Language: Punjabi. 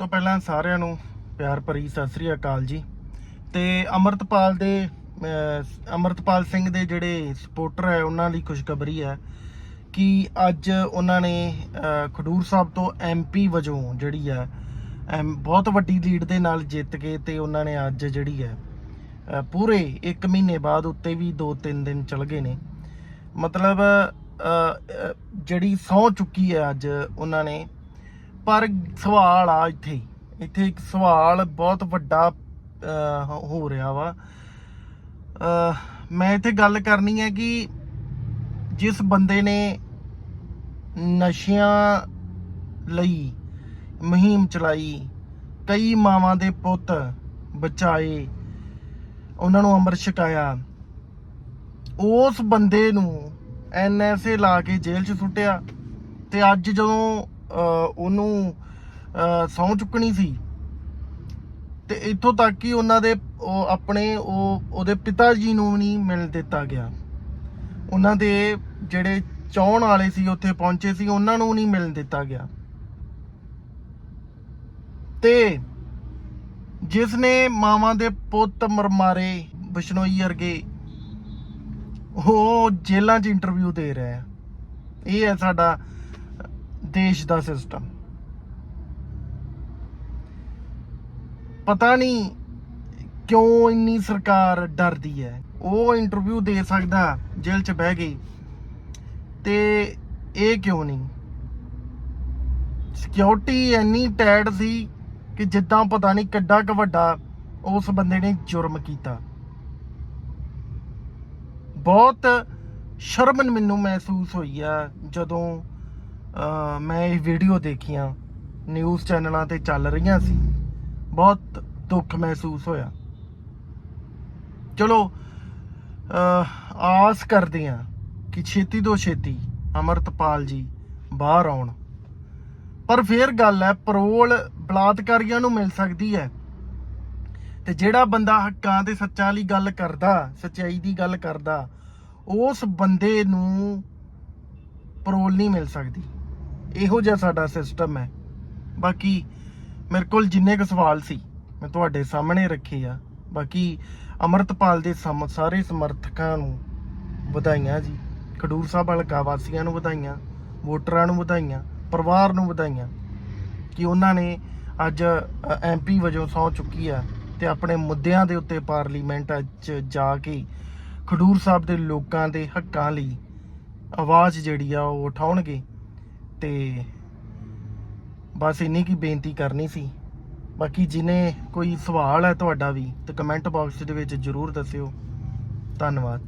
ਤੋਂ ਪਹਿਲਾਂ ਸਾਰਿਆਂ ਨੂੰ ਪਿਆਰ ਭਰੀ ਸਤਿ ਸ੍ਰੀ ਅਕਾਲ ਜੀ। ਤੇ ਅਮਰਤਪਾਲ ਦੇ ਅਹ, ਅਮਰਤਪਾਲ ਸਿੰਘ ਦੇ ਜਿਹੜੇ ਸਪੋਰਟਰ ਹੈ ਉਹਨਾਂ ਲਈ ਖੁਸ਼ਖਬਰੀ ਹੈ ਕਿ ਅੱਜ ਉਹਨਾਂ ਨੇ ਖਡੂਰ ਸਾਹਿਬ ਤੋਂ ਐਮਪੀ ਵਜੋਂ ਜਿਹੜੀ ਹੈ ਐਮ- ਬਹੁਤ ਵੱਡੀ ਲੀਡ ਦੇ ਨਾਲ ਜਿੱਤ ਕੇ ਤੇ ਉਹਨਾਂ ਨੇ ਅੱਜ ਜਿਹੜੀ ਹੈ ਪੂਰੇ 1 ਮਹੀਨੇ ਬਾਅਦ ਉੱਤੇ ਵੀ 2-3 ਦਿਨ ਚਲ ਗਏ ਨੇ। ਮਤਲਬ ਜਿਹੜੀ ਸੌ ਚੁੱਕੀ ਹੈ ਅੱਜ ਉਹਨਾਂ ਨੇ ਪਰ ਸਵਾਲ ਆ ਇੱਥੇ ਇੱਥੇ ਇੱਕ ਸਵਾਲ ਬਹੁਤ ਵੱਡਾ ਅਹ, ਹੋ ਰਿਹਾ ਵਾ। ਅਹ, ਮੈਂ ਇੱਥੇ ਗੱਲ ਕਰਨੀ ਹੈ ਕਿ ਜਿਸ ਬੰਦੇ ਨੇ ਨਸ਼ਿਆਂ ਲਈ ਮੁਹਿੰਮ ਚਲਾਈ ਕਈ ਮਾਵਾਂ ਦੇ ਪੁੱਤ ਬਚਾਏ ਉਹਨਾਂ ਨੂੰ ਅੰਮ੍ਰਿਤ ਛਕਾਇਆ ਉਸ ਬੰਦੇ ਨੂੰ ਐਨਐਸਏ ਲਾ ਕੇ ਜੇਲ੍ਹ 'ਚ ਸੁੱਟਿਆ ਤੇ ਅੱਜ ਜਦੋਂ ਉਹਨੂੰ ਸੌ ਚੁੱਕਣੀ ਸੀ। ਤੇ ਇੱਥੋਂ ਤੱਕ ਕਿ ਉਹਨਾਂ ਦੇ, ਉਹ ਆਪਣੇ, ਉਹ, ਉਹਦੇ ਪਿਤਾ ਜੀ ਨੂੰ ਨਹੀਂ ਮਿਲ ਦਿੱਤਾ ਗਿਆ। ਉਹਨਾਂ ਦੇ ਜਿਹੜੇ ਚਾਹਣ ਵਾਲੇ ਸੀ, ਉੱਥੇ ਪਹੁੰਚੇ ਸੀ, ਉਹਨਾਂ ਨੂੰ ਨਹੀਂ ਮਿਲਣ ਦਿੱਤਾ ਗਿਆ। ਤੇ ਜਿਸ ਨੇ ਮਾਵਾਂ ਦੇ ਪੁੱਤ ਮਰਮਾਰੇ ਬਿਸ਼ਨੋਈ ਵਰਗੇ, ਉਹ ਜੇਲ੍ਹਾਂ 'ਚ ਇੰਟਰਵਿਊ ਦੇ ਰਿਹਾ ਇਹ ਹੈ ਸਾਡਾ ਦੇਸ਼ ਦਾ ਸਿਸਟਮ। ਪਤਾ ਨਹੀਂ ਕਿਉਂ ਇੰਨੀ ਸਰਕਾਰ ਡਰਦੀ ਹੈ। ਉਹ ਇੰਟਰਵਿਊ ਦੇ ਸਕਦਾ, ਜੇਲ੍ਹ 'ਚ ਬਹਿ ਗਈ। ਤੇ ਇਹ ਕਿਉਂ ਨਹੀਂ? ਸਿਕਿਉਰਿਟੀ ਇੰਨੀ ਟਾਈਟ ਸੀ ਕਿ ਜਿੱਦਾਂ ਪਤਾ ਨਹੀਂ ਕਿੱਡਾ ਕੁ ਵੱਡਾ ਉਸ ਬੰਦੇ ਨੇ ਜੁਰਮ ਕੀਤਾ। ਬਹੁਤ ਸ਼ਰਮ ਮੈਨੂੰ ਮਹਿਸੂਸ ਹੋਈ ਆ ਜਦੋਂ ਮੈਂ ਇਹ ਵੀਡੀਓ ਦੇਖੀਆਂ ਨਿਊਜ਼ ਚੈਨਲਾਂ ਤੇ ਚੱਲ ਰਹੀਆਂ ਸੀ। ਬਹੁਤ ਦੁੱਖ ਮਹਿਸੂਸ ਹੋਇਆ। ਚਲੋ ਆਸ ਕਰਦੇ ਆ ਕਿ ਛੇਤੀ ਤੋਂ ਛੇਤੀ ਅਮਰਤਪਾਲ ਜੀ ਬਾਹਰ ਆਉਣ। ਪਰ ਫੇਰ ਗੱਲ ਹੈ ਪਰੋਲ ਬਲਾਤਕਾਰੀਆਂ ਨੂੰ ਮਿਲ ਸਕਦੀ ਹੈ। ਤੇ ਜਿਹੜਾ ਬੰਦਾ ਹੱਕਾਂ ਤੇ ਸੱਚਾਂ ਵਾਲੀ ਗੱਲ ਕਰਦਾ, ਸੱਚਾਈ ਦੀ ਗੱਲ ਕਰਦਾ, ਉਸ ਬੰਦੇ ਨੂੰ ਪਰੋਲ ਨਹੀਂ ਮਿਲ ਸਕਦੀ। ਇਹੋ ਜਿਹਾ ਸਾਡਾ ਸਿਸਟਮ ਹੈ। ਬਾਕੀ ਮੇਰੇ ਕੋਲ ਜਿੰਨੇ ਕੁ ਸਵਾਲ ਸੀ, ਮੈਂ ਤੁਹਾਡੇ ਸਾਹਮਣੇ ਰੱਖੇ ਆ। ਬਾਕੀ ਅਮਰਤਪਾਲ ਦੇ ਸਮ- ਸਾਰੇ ਸਮਰਥਕਾਂ ਨੂੰ ਵਧਾਈਆਂ ਜੀ। ਖਡੂਰ ਸਾਹਿਬ ਹਲਕਾ ਵਾਸੀਆਂ ਨੂੰ ਵਧਾਈਆਂ, ਵੋਟਰਾਂ ਨੂੰ ਵਧਾਈਆਂ, ਪਰਿਵਾਰ ਨੂੰ ਵਧਾਈਆਂ ਕਿ ਉਹਨਾਂ ਨੇ ਅੱਜ ਐਮਪੀ ਵਜੋਂ ਸਹੁੰ ਚੁੱਕੀ ਆ ਤੇ ਆਪਣੇ ਮੁੱਦਿਆਂ ਦੇ ਉੱਤੇ ਪਾਰਲੀਮੈਂਟ 'ਚ ਜਾ ਕੇ ਖਡੂਰ ਸਾਹਿਬ ਦੇ ਲੋਕਾਂ ਦੇ ਹੱਕਾਂ ਲਈ ਆਵਾਜ਼ ਜਿਹੜੀ ਆ ਉਹ ਉਠਾਉਣਗੇ। ਤੇ ਬਸ ਇੰਨੀ ਕੀ ਬੇਨਤੀ ਕਰਨੀ ਸੀ। ਬਾਕੀ ਜਿਨੇ ਕੋਈ ਸਵਾਲ ਹੈ ਤੁਹਾਡਾ ਵੀ, ਤੇ ਕਮੈਂਟ ਬਾਕਸ ਦੇ ਵਿੱਚ ਜਰੂਰ ਦੱਸਿਓ। ਧੰਨਵਾਦ।